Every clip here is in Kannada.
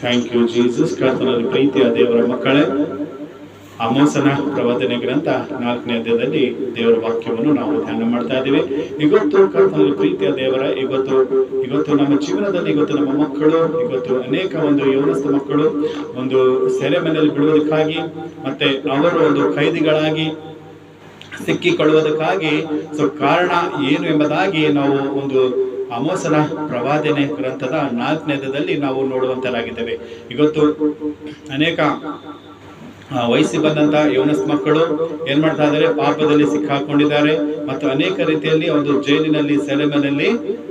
ಥ್ಯಾಂಕ್ ಯು ಜೀಸಸ್ ಕರ್ತನಲ್ಲಿ ಪ್ರೀತಿಯ ದೇವರ ಮಕ್ಕಳೇ, ಅಮೋಸನ ಪ್ರವಚನೆ ಗ್ರಂಥ ನಾಲ್ಕನೇ ಅಧ್ಯಾಯದಲ್ಲಿ ದೇವರ ವಾಕ್ಯವನ್ನು ನಾವು ಧ್ಯಾನ ಮಾಡ್ತಾ ಇದ್ದೇವೆ. ಇವತ್ತು ಕರ್ತನದ ಪ್ರೀತಿಯ ದೇವರ, ಇವತ್ತು ಇವತ್ತು ನಮ್ಮ ಜೀವನದಲ್ಲಿ, ಇವತ್ತು ನಮ್ಮ ಮಕ್ಕಳು, ಇವತ್ತು ಅನೇಕ ಒಂದು ಯೌನಸ್ಥ ಮಕ್ಕಳು, ಒಂದು ಸೆರೆ ಮನೆಯಲ್ಲಿ ಬಿಡುವುದಕ್ಕಾಗಿ, ಮತ್ತೆ ಅವರು ಒಂದು ಖೈದಿಗಳಾಗಿ ಸಿಕ್ಕಿಕೊಳ್ಳುವುದಕ್ಕಾಗಿ, ಸೊ ಕಾರಣ ಏನು ಎಂಬುದಾಗಿ ನಾವು ಒಂದು ಅಮೋಸನ ಪ್ರವಾದನೆ ಗ್ರಂಥದ ನಾಲ್ಕನೇದದಲ್ಲಿ ನಾವು ನೋಡುವಂತರಾಗಿದ್ದೇವೆ. ಇವತ್ತು ಅನೇಕ ವಯಸ್ಸಿ ಬಂದಂತಹ ಯೋನಸ್ ಮಕ್ಕಳು ಏನ್ ಮಾಡ್ತಾ ಇದ್ದಾರೆ ಪಾಪದಲ್ಲಿ ಸಿಕ್ಕಾಕೊಂಡಿದ್ದಾರೆ. ಮತ್ತು ಅನೇಕ ರೀತಿಯಲ್ಲಿ ಒಂದು ಜೈಲಿನಲ್ಲಿ, ಸೆಲೆಮನಲ್ಲಿ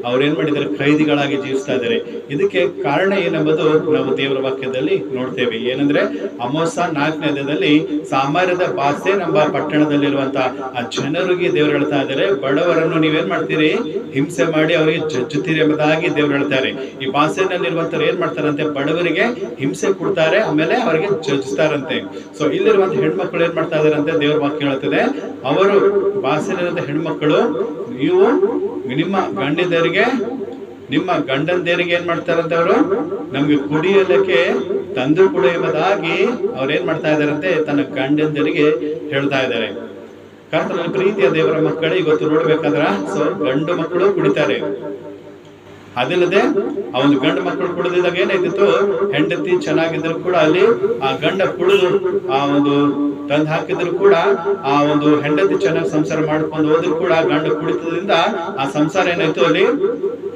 ಅವ್ರು ಏನ್ ಮಾಡಿದ್ದಾರೆ ಖೈದಿಗಳಾಗಿ ಜೀವಿಸ್ತಾ ಇದ್ದಾರೆ ಇದಕ್ಕೆ ಕಾರಣ ಏನೆಂಬುದು ನಾವು ದೇವರ ವಾಕ್ಯದಲ್ಲಿ ನೋಡ್ತೇವೆ. ಏನಂದ್ರೆ, ಅಮೋಸ ನಾಲ್ಕನೇ ಅಧ್ಯಾಯದಲ್ಲಿ ಸಾಮಾನ್ಯದ ಬಾಸೆ ಎಂಬ ಪಟ್ಟಣದಲ್ಲಿರುವಂತಹ ಆ ಜನರಿಗೆ ದೇವರು ಹೇಳ್ತಾ ಇದ್ದಾರೆ ಬಡವರನ್ನು ನೀವೇನ್ ಮಾಡ್ತೀರಿ, ಹಿಂಸೆ ಮಾಡಿ ಅವರಿಗೆ ಜಜ್ಜುತ್ತೀರಿ ಎಂಬುದಾಗಿ ದೇವರು ಹೇಳ್ತಾರೆ. ಈ ಬಾಸೆನಲ್ಲಿರುವಂತವ್ರು ಏನ್ ಮಾಡ್ತಾರಂತೆ, ಬಡವರಿಗೆ ಹಿಂಸೆ ಕೊಡ್ತಾರೆ, ಆಮೇಲೆ ಅವರಿಗೆ ಜಜ್ಜಿಸ್ತಾರಂತೆ ಸೊ ಇಲ್ಲಿರುವಂತಹ ಹೆಣ್ಮಕ್ಳು ಏನ್ ಮಾಡ್ತಾ ಇದಾರೆ ಅಂತ ದೇವ್ರ ವಾಕ್ಯ ಹೇಳುತ್ತದೆ ಅವರು ಬಾಸಿಲಿರುವಂತಹ ಹೆಣ್ಮಕ್ಳು, ನೀವು ನಿಮ್ಮ ಗಂಡಿದರಿಗೆ, ನಿಮ್ಮ ಗಂಡಂದೇರಿಗೆ ಏನ್ ಮಾಡ್ತಾರಂತೆ ಅವರು ನಮ್ಗೆ ಕುಡಿಯಲಿಕ್ಕೆ ತಂದು ಕುಡಿಯುವುದಾಗಿ ಅವ್ರು ಏನ್ ಮಾಡ್ತಾ ಇದಾರಂತೆ ತನ್ನ ಗಂಡಂದರಿಗೆ ಹೇಳ್ತಾ ಇದ್ದಾರೆ. ಕರ್ತನ ಪ್ರೀತಿಯ ದೇವರ ಮಕ್ಕಳು, ಇವತ್ತು ನೋಡ್ಬೇಕಾದ್ರ, ಸೊ ಗಂಡು ಮಕ್ಕಳು ಕುಡಿತಾರೆ. ಅದಿಲ್ಲದೆ ಆ ಒಂದು ಗಂಡ ಮಕ್ಕಳು ಕುಡಿದಿದ್ದಾಗ ಏನಾಯ್ತಿತ್ತು? ಹೆಂಡತಿ ಚೆನ್ನಾಗಿದ್ರು ಕೂಡ ಅಲ್ಲಿ ಆ ಗಂಡ ಕುಡಿದು ಆ ಒಂದು ತಂದು ಹಾಕಿದ್ರು ಕೂಡ ಆ ಒಂದು ಹೆಂಡತಿ ಚೆನ್ನಾಗಿ ಸಂಸಾರ ಮಾಡ್ಕೊಂಡು ಹೋದ್ರು ಕೂಡ ಗಂಡ ಕುಡಿತದಿಂದ ಆ ಸಂಸಾರ ಏನಾಯ್ತು ಅಲ್ಲಿ?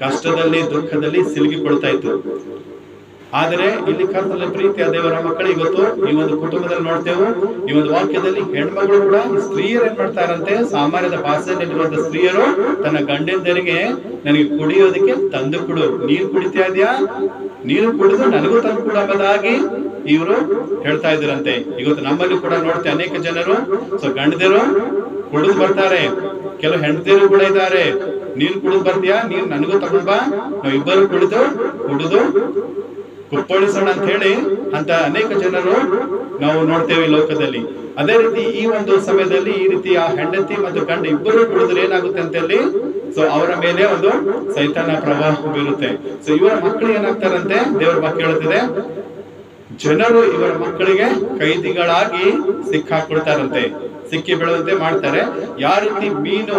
ಕಷ್ಟದಲ್ಲಿ, ದುಃಖದಲ್ಲಿ ಸಿಲುಕಿಕೊಳ್ತಾ ಇತ್ತು. ಆದರೆ ಇಲ್ಲಿ ಕರ್ತನಲ್ಲಿ ಪ್ರೀತಿಯ ದೇವರ ಮಕ್ಕಳು, ಇವತ್ತು ಈ ಒಂದು ಕುಟುಂಬದಲ್ಲಿ ನೋಡ್ತೇವೆ. ಈ ಒಂದು ವಾಕ್ಯದಲ್ಲಿ ಹೆಣ್ಮಗಳು ಕೂಡ ಸ್ತ್ರೀಯರು ಏನ್ ಮಾಡ್ತಾರಂತೆ? ಸಾಮಾನ್ಯದ ಭಾಷೆಯಲ್ಲಿರುವಂತ ಸ್ತ್ರೀಯರು ತನ್ನ ಗಂಡಂದರಿಗೆ ನನಗೆ ಕುಡಿಯೋದಕ್ಕೆ ತಂದು ಕೊಡು. ನೀರು ಕುಡಿತಾ ಇದೆಯಾ? ನೀರು ಕುಡಿದು ನನಗೂ ತಂದು ಕೊಡು ಇವರು ಹೇಳ್ತಾ ಇದ್ರಂತೆ. ಇವತ್ತು ನಮ್ಮಲ್ಲಿ ಕೂಡ ನೋಡ್ತೇವೆ ಅನೇಕ ಜನರು. ಸೊ ಗಂಡದಿರು, ಕುಡಿದು ಬರ್ತಾರೆ. ಕೆಲವು ಹೆಂಡತಿರು ಕೂಡ ಇದ್ದಾರೆ. ನೀರು ಕುಡಿದು ಬರ್ತೀಯಾ? ನೀರು ನನಗೂ ತಗೊಂಡ್ಬಾ ಬಾ. ನಾವು ಇಬ್ಬರು ಕುಡಿದು ಕುಡಿದು ಕುಪ್ಪಳಿಸೋಣ ಅಂತ ಹೇಳಿ ಅಂತ ಅನೇಕ ಜನರು ನಾವು ನೋಡ್ತೇವೆ ಲೋಕದಲ್ಲಿ. ಅದೇ ರೀತಿ ಈ ಒಂದು ಸಮಯದಲ್ಲಿ ಈ ರೀತಿ ಆ ಹೆಂಡತಿ ಮತ್ತು ಗಂಡ ಇಬ್ಬರು ಕುಡಿದ್ರೆ ಏನಾಗುತ್ತೆ ಅಂತ ಹೇಳಿ ಸೊ ಅವರ ಮೇಲೆ ಒಂದು ಸೈತಾನ ಪ್ರವಾಹ ಬೀರುತ್ತೆ. ಸೊ ಇವರ ಮಕ್ಕಳು ಏನಾಗ್ತಾರಂತೆ? ದೇವರ ವಾಕ್ಯ ಹೇಳುತ್ತಿದೆ. ಜನರು ಇವರ ಮಕ್ಕಳಿಗೆ ಕೈದಿಗಳಾಗಿ ಸಿಕ್ಕಾಕೊಳ್ತಾರಂತೆ ಸಿಕ್ಕಿ ಬೀಳುವಂತೆ ಮಾಡ್ತಾರೆ. ಯಾವ ರೀತಿ ಮೀನು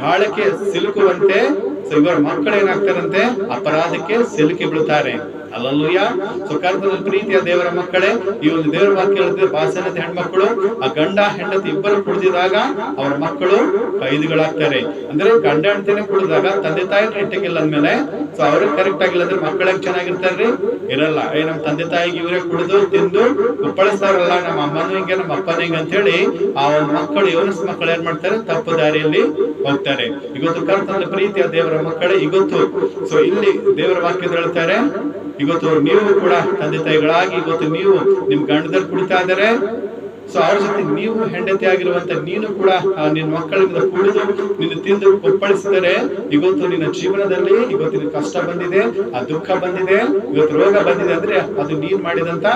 ಗಾಳಕ್ಕೆ ಸಿಲುಕುವಂತೆ, ಸೊ ಇವರ ಮಕ್ಕಳು ಏನಾಗ್ತಾರಂತೆ? ಅಪರಾಧಕ್ಕೆ ಸಿಲುಕಿ ಬೀಳುತ್ತಾರೆ ಅಲ್ಲಲ್ಲೂಯ ಸೊ ಕರ್ತನಲ್ಲಿ ಪ್ರೀತಿಯ ದೇವರ ಮಕ್ಕಳೇ, ಈ ಒಂದು ದೇವರ ವಾಕ್ಯ ಹೇಳ್ತಿದೆ ಬಾಸನದ ಹೆಣ್ಮಕ್ಕಳು ಆ ಗಂಡ, ಹೆಂಡತಿ ಇಬ್ಬರು ಕುಡಿದಿದಾಗ ಅವರ ಮಕ್ಕಳು ಕೈದಿಗಳಾಗ್ತಾರೆ. ಅಂದ್ರೆ ಗಂಡ, ಹೆಂಡತಿನೇ ಕುಡಿದಾಗ ತಂದೆ, ತಾಯಿ ನೆಟ್ಟಿಗಿಲ್ಲ ಅಂದ್ಮೇಲೆ ಸೊ ಅವ್ರಿಗೆ ಕರೆಕ್ಟ್ ಆಗಿಲ್ಲ ಅಂದ್ರೆ ಮಕ್ಕಳಿಗೆ ಚೆನ್ನಾಗಿರ್ತಾರ್ರಿ? ಇರಲ್ಲ. ಏ, ನಮ್ಮ ತಂದೆ, ತಾಯಿಗೆ ಇವರೇ ಕುಡಿದು, ತಿಂದು ಉಪ್ಪಳಿಸ್ತಾರಲ್ಲ ನಮ್ಮ ಅಮ್ಮನೂ ಹಿಂಗೆ, ನಮ್ಮ ಅಪ್ಪನ ಹಿಂಗೆ ಅಂತ ಹೇಳಿ ಆ ಒಂದು ಮಕ್ಕಳು, ಯೋನಸ್ ಮಕ್ಕಳು ಏನ್ ಮಾಡ್ತಾರೆ? ತಪ್ಪು ದಾರಿಯಲ್ಲಿ ಹೋಗ್ತಾರೆ. ಇವತ್ತು ಕರ್ತನ ಪ್ರೀತಿಯ ದೇವರ ಮಕ್ಕಳೇ, ಇವತ್ತು. ಸೊ ಇಲ್ಲಿ ದೇವರ ವಾಕ್ಯದ ಹೇಳ್ತಾರೆ ಇವತ್ತು ನೀವು ಕೂಡ ತಂದೆ ತಾಯಿಗಳಾಗಿ ಇವತ್ತು ನೀವು ನಿಮ್ ಗಂಡದಲ್ಲಿ ಕುಡಿತಾ ಇದ್ದಾರೆ ಸೊ ಅವ್ರ ಜೊತೆ ನೀವು ಹೆಂಡತಿ ಆಗಿರುವಂತ ನೀನು ಕೂಡ ನಿನ್ನ ಮಕ್ಕಳಿಂದ ಕುಡಿದು ನಿನ್ನ ತಿಂದು ಒಪ್ಪಳಿಸಿದರೆ, ಇವತ್ತು ನಿನ್ನ ಜೀವನದಲ್ಲಿ ಇವತ್ತು ನಿನ್ನ ಕಷ್ಟ ಬಂದಿದೆ, ಆ ದುಃಖ ಬಂದಿದೆ, ಇವತ್ತು ರೋಗ ಬಂದಿದೆ ಅಂದ್ರೆ ಅದು ನೀನ್ ಮಾಡಿದಂತ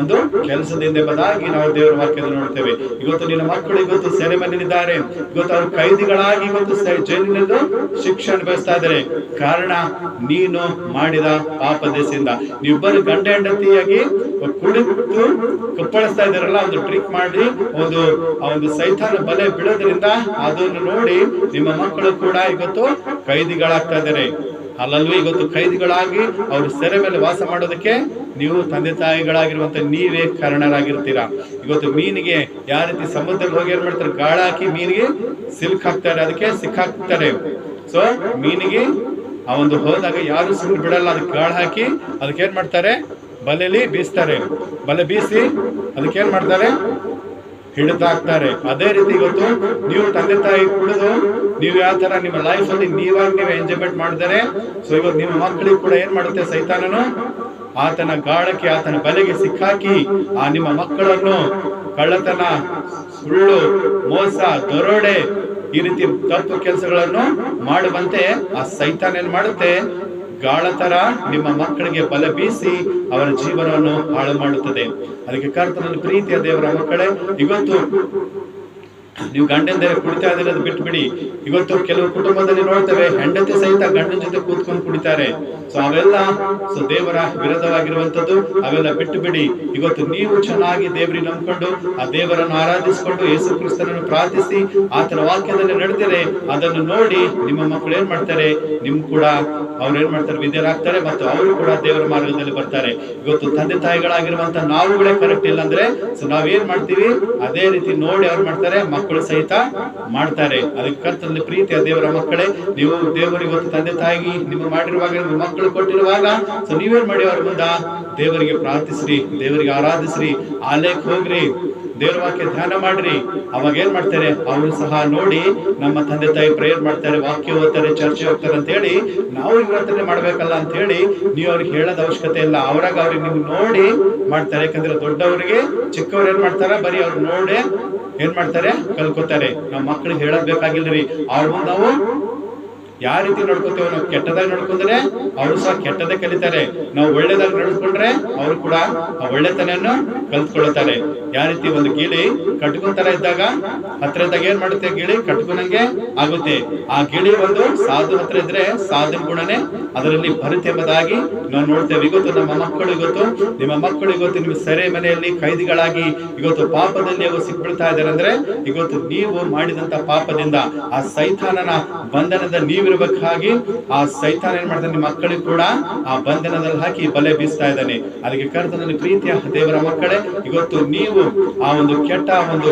ಒಂದು ಕೆಲಸದಿಂದ ಬದಾಗಿ ನಾವು ದೇವರ ವಾಕ್ಯದಲ್ಲಿ ನೋಡ್ತೇವೆ. ಇವತ್ತು ನಿನ್ನ ಮಕ್ಕಳು ಇವತ್ತು ಸೆರೆ ಮನೆಯಲ್ಲಿದ್ದಾರೆ ಇವತ್ತು ಅವರು ಕೈದಿಗಳಾಗಿ ಇವತ್ತು ಜೈಲಿನಲ್ಲೂ ಶಿಕ್ಷೆ ಅನುಭವಿಸ್ತಾ ಇದ್ದಾರೆ. ಕಾರಣ ನೀನು ಮಾಡಿದ ಪಾಪ ದೇಶದಿಂದ. ನೀವಿಬ್ಬರು ಗಂಡ ಹೆಂಡತಿಯಾಗಿ ಕುಳಿತು ಕುಪ್ಪಳಿಸ್ತಾ ಇದ್ದಾರಲ್ಲ, ಒಂದು ಟ್ರಿಕ್ ಮಾಡಿ ಒಂದು, ಆ ಒಂದು ಸೈತಾನ ಬಲೆ ಬಿಡೋದ್ರಿಂದ ಅದನ್ನು ನೋಡಿ ನಿಮ್ಮ ಮಕ್ಕಳು ಕೂಡ ಇವತ್ತು ಕೈದಿಗಳಾಗ್ತಾ ಇದ್ದಾರೆ ಅಲ್ಲಲ್ಲೂ ಇವತ್ತು ಕೈದಿಗಳಾಗಿ ಅವರು ಸೆರೆ ಮೇಲೆ ವಾಸ ಮಾಡೋದಕ್ಕೆ ನೀವು ತಂದೆ ತಾಯಿಗಳಾಗಿರುವಂತ ನೀವೇ ಕಾರಣರಾಗಿರ್ತೀರಾ. ಇವತ್ತು ಮೀನಿಗೆ ಯಾವ ರೀತಿ ಸಮುದ್ರದಲ್ಲಿ ಹೋಗಿ ಏನ್ ಮಾಡ್ತಾರೆ? ಗಾಳ ಹಾಕಿ ಮೀನಿಗೆ ಸಿಲ್ಕ್ ಹಾಕ್ತಾರೆ, ಅದಕ್ಕೆ ಸಿಕ್ಕಾಕ್ತಾರೆ ಸೊ ಮೀನಿಗೆ ಆ ಒಂದು ಹೋದಾಗ ಯಾರು ಸುಮ್ಮನೆ ಬಿಡಲ್ಲ, ಅದಕ್ಕೆ ಗಾಳ ಹಾಕಿ ಅದಕ್ಕೆ ಏನ್ ಮಾಡ್ತಾರೆ? ಬಲೆಯಲ್ಲಿ ಬೀಸ್ತಾರೆ. ಬಲೆ ಬೀಸಿ ಅದಕ್ಕೆ ಏನು ಮಾಡ್ತಾರೆ? ಹಿಡಿದಾಕ್ತಾರೆ. ಅದೇ ರೀತಿ ಇವತ್ತು ನೀವು ತಂದೆ ತಾಯಿ ಕುಡಿದು ನೀವು ಯಾವ ತರ ನಿಮ್ಮ ಲೈಫ್ ಅಲ್ಲಿ ನೀವಾಗಿ ನೀವು ಎಂಜಾಯ್ಮೆಂಟ್ ಮಾಡಿದರೆ ಸೊ ಇವತ್ತು ನಿಮ್ಮ ಮಕ್ಕಳಿಗೆ ಕೂಡ ಏನು ಮಾಡುತ್ತೆ ಸೈತಾನನು? ಆತನ ಗಾಳಕ್ಕೆ, ಆತನ ಬಲೆಗೆ ಸಿಕ್ಕಾಕಿ ಆ ನಿಮ್ಮ ಮಕ್ಕಳನ್ನು ಕಳ್ಳತನ, ಸುಳ್ಳು, ಮೋಸ, ದರೋಡೆ ಈ ರೀತಿ ತಪ್ಪು ಕೆಲಸಗಳನ್ನು ಮಾಡುವಂತೆ ಆ ಸೈತಾನ ಏನ್ ಮಾಡುತ್ತೆ? ಗಾಳ ತರ ನಿಮ್ಮ ಮಕ್ಕಳಿಗೆ ಬಲ ಬೀಸಿ ಅವರ ಜೀವನವನ್ನು ಹಾಳು ಮಾಡುತ್ತದೆ ಅದಕ್ಕೆ ಕರ್ತನಲ್ಲಿ ಪ್ರೀತಿಯ ದೇವರ ಮಕ್ಕಳೇ, ಇವತ್ತು ನೀವು ಗಂಡನ ಗಂಡಂದರೆ ಕುಡಿತಾ ಇರೋದು ಬಿಟ್ಬಿಡಿ. ಇವತ್ತು ಕೆಲವು ಕುಟುಂಬದಲ್ಲಿ ನೋಡ್ತೇವೆ ಹೆಂಡತಿ ಸಹಿತ ಗಂಡನ ಜೊತೆ ಕೂತ್ಕೊಂಡು ಕುಡಿತಾರೆ. ಸೊ ಅವೆಲ್ಲ, ಸೊ, ದೇವರ ವಿರೋಧವಾಗಿರುವಂತದ್ದು ಅವೆಲ್ಲ ಬಿಟ್ಟು ಬಿಡಿ ಇವತ್ತು ನೀವು ಚೆನ್ನಾಗಿ ದೇವರಿಗೆ ನಂಬಿಕೊಂಡು, ಆ ದೇವರನ್ನು ಆರಾಧಿಸಿಕೊಂಡು, ಯೇಸು ಕ್ರಿಸ್ತನನ್ನು ಪ್ರಾರ್ಥಿಸಿ ಆತನ ವಾಕ್ಯದಲ್ಲಿ ನಡೆದರೆ ಅದನ್ನು ನೋಡಿ ನಿಮ್ಮ ಮಕ್ಕಳು ಏನ್ ಮಾಡ್ತಾರೆ? ನಿಮ್ ಕೂಡ ಅವ್ರು ಏನ್ ಮಾಡ್ತಾರೆ? ವಿದ್ಯರಾಗ್ತಾರೆ ಮತ್ತು ಅವರು ಕೂಡ ದೇವರ ಮಾರ್ಗದಲ್ಲಿ ಬರ್ತಾರೆ. ಇವತ್ತು ತಂದೆ ತಾಯಿಗಳಾಗಿರುವಂತ ನಾವುಗಳೇ ಕರೆಕ್ಟ್ ಇಲ್ಲ ಅಂದ್ರೆ, ಸೊ, ನಾವೇನ್ ಮಾಡ್ತೀವಿ? ಅದೇ ರೀತಿ ನೋಡಿ ಅವ್ರು ಮಾಡ್ತಾರೆ ಮಕ್ಕಳು ಸಹಿತ ಮಾಡ್ತಾರೆ. ಅದಕ್ಕೆ ಪ್ರೀತಿಯ ದೇವರ ಮಕ್ಕಳೇ, ನೀವು ದೇವರಿಗೆ ಒಂದು ತಂದೆ ತಾಯಿಗೆ ನಿಮ್ಮ ಮಾಡಿರುವಾಗ, ನಿಮ್ಮ ಮಕ್ಕಳು ಕೊಟ್ಟಿರುವಾಗ, ಸೊ ನೀವೇನ್ ಮಾಡಿ ಅವ್ರ ಮುಂದ? ದೇವರಿಗೆ ಪ್ರಾರ್ಥಿಸ್ರಿ, ದೇವರಿಗೆ ಆರಾಧಿಸ್ರಿ. ಆಲಯಕ್ಕೆ ಹೋಗ್ರಿ. ದೇವರ ವಾಕ್ಯ ಧ್ಯಾನ ಮಾಡ್ರಿ. ಅವಾಗ ಏನ್ ಮಾಡ್ತಾರೆ? ಅವರು ಸಹ ನೋಡಿ ನಮ್ಮ ತಂದೆ ತಾಯಿ ಪ್ರೇಯರ್ ಮಾಡ್ತಾರೆ, ವಾಕ್ಯ ಓದ್ತಾರೆ ಚರ್ಚೆ ಹೋಗ್ತಾರೆ ಅಂತ ಹೇಳಿ ನಾವು ಇವತ್ತನ್ನೇ ಮಾಡ್ಬೇಕಲ್ಲ ಅಂತ ಹೇಳಿ ನೀವು ಅವ್ರಿಗೆ ಹೇಳೋದ ಅವಶ್ಯಕತೆ ಇಲ್ಲ. ಅವ್ರಾಗ ಅವ್ರಿಗೆ ನೀವು ನೋಡಿ ಮಾಡ್ತಾರೆ. ಯಾಕಂದ್ರೆ ದೊಡ್ಡವರಿಗೆ ಚಿಕ್ಕವ್ರು ಏನ್ ಮಾಡ್ತಾರೆ? ಬರೀ ಅವ್ರು ನೋಡಿ ಏನ್ ಮಾಡ್ತಾರೆ? ಕಲ್ಕೋತಾರೆ. ನಮ್ಮ ಮಕ್ಕಳಿಗೆ ಹೇಳೋದ್ ಬೇಕಾಗಿಲ್ರಿ. ಅವ್ರ ನಾವು ಯಾವ ರೀತಿ ನಡ್ಕೋತೇವೆ ನಾವು ಕೆಟ್ಟದಾಗಿ ನಡ್ಕೊಂಡ್ರೆ ಅವರು ಸಹ ಕೆಟ್ಟದೇ ಕಲಿತಾರೆ. ನಾವು ಒಳ್ಳೇದಾಗಿ ನಡ್ಕೊಂಡ್ರೆ ಅವರು ಕೂಡ ಆ ಒಳ್ಳೆತನವನ್ನು ಕಲ್ತ್ಕೊಳ್ತಾರೆ. ಯಾವ ರೀತಿ ಒಂದು ಗಿಳಿ ಕಟ್ಕೊಂತರ ಇದ್ದಾಗ ಹತ್ರ ಇದ್ದಾಗ ಏನ್ ಮಾಡುತ್ತೆ ಗಿಳಿ? ಕಟ್ಕೊಂಡಂಗೆ ಆಗುತ್ತೆ. ಆ ಗಿಳಿ ಒಂದು ಸಾಧು ಹತ್ರ ಇದ್ರೆ ಸಾಧು ಗುಣನೇ ಅದರಲ್ಲಿ ಬರುತ್ತೆ ಎಂಬುದಾಗಿ ನಾವು ನೋಡ್ತೇವೆ. ಇವತ್ತು ನಮ್ಮ ಮಕ್ಕಳು ಇವತ್ತು ನಿಮ್ಮ ಮಕ್ಕಳು ಇವತ್ತು ನಿಮ್ಮ ಸೆರೆ ಮನೆಯಲ್ಲಿ ಕೈದಿಗಳಾಗಿ ಇವತ್ತು ಪಾಪದಲ್ಲಿ ಅವರು ಸಿಕ್ಬಿಡ್ತಾ ಇದ್ದಾರೆ ಅಂದ್ರೆ ಇವತ್ತು ನೀವು ಮಾಡಿದಂತ ಪಾಪದಿಂದ ಆ ಸೈತಾನನ ಬಂಧನದ ನೀವಿರಬೇಕಾಗಿ ಆ ಸೈತಾನ ಏನ್ ಮಾಡ್ತಾನೆ ಮಕ್ಕಳಿಗೆ ಕೂಡ ಆ ಬಂಧನದಲ್ಲಿ ಹಾಕಿ ಬಲೆ ಬೀಸ್ತಾ ಇದ್ದಾನೆ. ಅದಕ್ಕೆ ಕರ್ತನಲ್ಲಿ ಪ್ರೀತಿಯ ದೇವರ ಮಕ್ಕಳೇ, ಇವತ್ತು ನೀವು ಆ ಒಂದು ಕೆಟ್ಟ ಒಂದು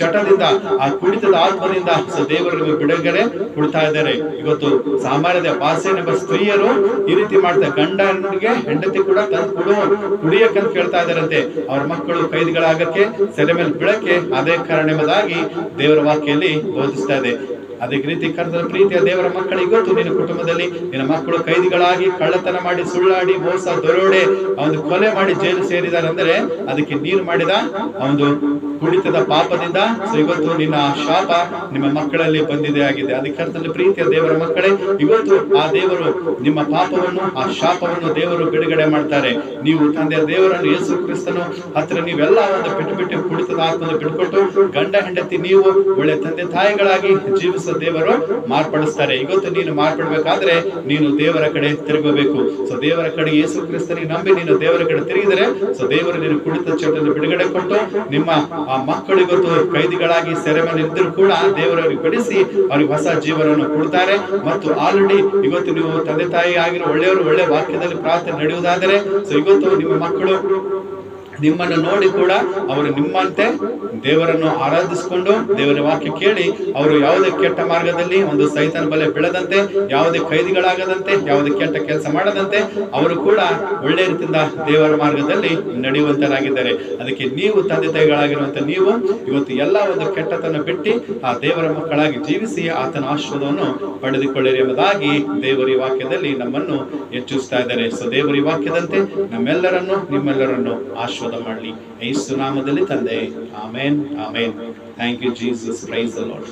ಚಟದಿಂದ, ಆ ಕುಡಿತದ ಆತ್ಮದಿಂದ ದೇವರಿಗೆ ಬಿಡುಗಡೆ ಕೊಡ್ತಾ ಇದ್ದಾರೆ. ಇವತ್ತು ಸಾಮಾನ್ಯದ ಭಾಷೆನೆಂಬ ಸ್ತ್ರೀಯರು ಈ ರೀತಿ ಮಾಡ್ತಾ ಗಂಡನಿಗೆ ಹೆಂಡತಿ ಕೂಡ ತಂದು ಕೊಡು ಕುಡಿಯಕ್ಕಂತ ಕೇಳ್ತಾ ಇದ್ದಾರಂತೆ. ಅವ್ರ ಮಕ್ಕಳು ಕೈದಿಗಳಾಗಕ್ಕೆ ಸೆರೆ ಮೇಲೆ ಬಿಡಕ್ಕೆ ಅದೇ ಕಾರಣ ಎಂಬುದಾಗಿ ದೇವರ ವಾಕ್ಯಲ್ಲಿ ಬೋಧಿಸ್ತಾ ಇದೆ. ಅದೇ ರೀತಿ ಕರ್ತನ ಪ್ರೀತಿಯ ದೇವರ ಮಕ್ಕಳಿಗೆ ಗೊತ್ತು ನಿನ್ನ ಕುಟುಂಬದಲ್ಲಿ ನಿನ್ನ ಮಕ್ಕಳು ಕೈದಿಗಳಾಗಿ ಕಳ್ಳತನ ಮಾಡಿ ಸುಳ್ಳಾಡಿ ಮೋಸ ದೊರೋಡೆ ಅವನು ಕೊಲೆ ಮಾಡಿ ಜೈಲು ಸೇರಿದಾರೆ ಅಂದ್ರೆ ಅದಕ್ಕೆ ನೀನು ಮಾಡಿದ ಒಂದು ಕುಡಿತದ ಪಾಪದಿಂದ. ಸೊ ಇವತ್ತು ನಿನ್ನ ಶಾಪ ನಿಮ್ಮ ಮಕ್ಕಳಲ್ಲಿ ಬಂದಿದೆ ಆಗಿದೆ. ಅದಕ್ಕೆ ಕರ್ತನ ಪ್ರೀತಿಯ ದೇವರ ಮಕ್ಕಳೇ, ಇವತ್ತು ಆ ದೇವರು ನಿಮ್ಮ ಪಾಪವನ್ನು, ಆ ಶಾಪವನ್ನು ದೇವರು ಬಿಡುಗಡೆ ಮಾಡ್ತಾರೆ. ನೀವು ತಂದೆಯ ದೇವರನ್ನು ಯೇಸು ಕ್ರಿಸ್ತನು ಹತ್ರ ನೀವೆಲ್ಲ ಒಂದು ಬಿಟ್ಟು ಬಿಟ್ಟು ಕುಡಿತದ ಆತ್ಮನ್ನು ಬಿಟ್ಕೊಟ್ಟು ಗಂಡ ಹೆಂಡತಿ ನೀವು ಒಳ್ಳೆ ತಂದೆ ತಾಯಿಗಳಾಗಿ ಜೀವಿಸುವ ದೇವರು ಮಾರ್ಪಡಿಸ್ತಾರೆ. ಇವತ್ತು ನೀನು ಮಾರ್ಪಡ್ಬೇಕಾದ್ರೆ ನೀನು ದೇವರ ಕಡೆ ತಿರುಗಬೇಕು. ಸೊ ದೇವರ ಕಡೆ ಯೇಸು ಕ್ರಿಸ್ತನಿಗೆ ನಂಬಿ ನೀನು ದೇವರ ಕಡೆ ತಿರುಗಿದರೆ ಸೊ ದೇವರು ನೀನು ಕುಡಿತ ಚೋಟನ್ನು ಬಿಡುಗಡೆ ಕೊಟ್ಟು ನಿಮ್ಮ ಆ ಮಕ್ಕಳು ಕೈದಿಗಳಾಗಿ ಸೆರೆಮನೆ ಇದ್ದರೂ ಕೂಡ ದೇವರವರಿಗೆ ಬಿಡಿಸಿ ಅವ್ರಿಗೆ ಹೊಸ ಜೀವನವನ್ನು ಕೊಡ್ತಾರೆ. ಮತ್ತು ಆಲ್ರೆಡಿ ಇವತ್ತು ನೀವು ತಂದೆ ತಾಯಿ ಆಗಿರೋ ಒಳ್ಳೆಯವರು ಒಳ್ಳೆ ವಾಕ್ಯದಲ್ಲಿ ಪ್ರಾರ್ಥನೆ ನಡೆಯುವುದಾದರೆ ಸೊ ಇವತ್ತು ನಿಮ್ಮ ಮಕ್ಕಳು ನಿಮ್ಮನ್ನು ನೋಡಿ ಕೂಡ ಅವರು ನಿಮ್ಮಂತೆ ದೇವರನ್ನು ಆರಾಧಿಸಿಕೊಂಡು ದೇವರ ವಾಕ್ಯ ಕೇಳಿ ಅವರು ಯಾವುದೇ ಕೆಟ್ಟ ಮಾರ್ಗದಲ್ಲಿ ಒಂದು ಸೈತನ ಬಲೆ ಬೆಳೆದಂತೆ, ಯಾವುದೇ ಕೈದಿಗಳಾಗದಂತೆ, ಯಾವುದೇ ಕೆಟ್ಟ ಕೆಲಸ ಮಾಡದಂತೆ ಅವರು ಕೂಡ ಒಳ್ಳೆ ರೀತಿಯಿಂದ ದೇವರ ಮಾರ್ಗದಲ್ಲಿ ನಡೆಯುವಂತರಾಗಿದ್ದಾರೆ. ಅದಕ್ಕೆ ನೀವು ತಂದೆ ತಾಯಿಗಳಾಗಿರುವಂತ ನೀವು ಇವತ್ತು ಎಲ್ಲ ಒಂದು ಕೆಟ್ಟತನ ಬಿಟ್ಟು ಆ ದೇವರ ಮಕ್ಕಳಾಗಿ ಜೀವಿಸಿ ಆತನ ಆಶ್ರದವನ್ನು ಪಡೆದುಕೊಳ್ಳಿರಿ ಎಂಬುದಾಗಿ ದೇವರ ವಾಕ್ಯದಲ್ಲಿ ನಮ್ಮನ್ನು ಹೆಚ್ಚಿಸ್ತಾ ಇದ್ದಾರೆ. ಸೊ ದೇವರ ವಾಕ್ಯದಂತೆ ನಮ್ಮೆಲ್ಲರನ್ನು ನಿಮ್ಮೆಲ್ಲರನ್ನು ಆಶ್ವಾದ ಮಾಡಲಿ ಯೇಸು ನಾಮದಲ್ಲಿ ತಂದೆ amen amen thank you Jesus praise the Lord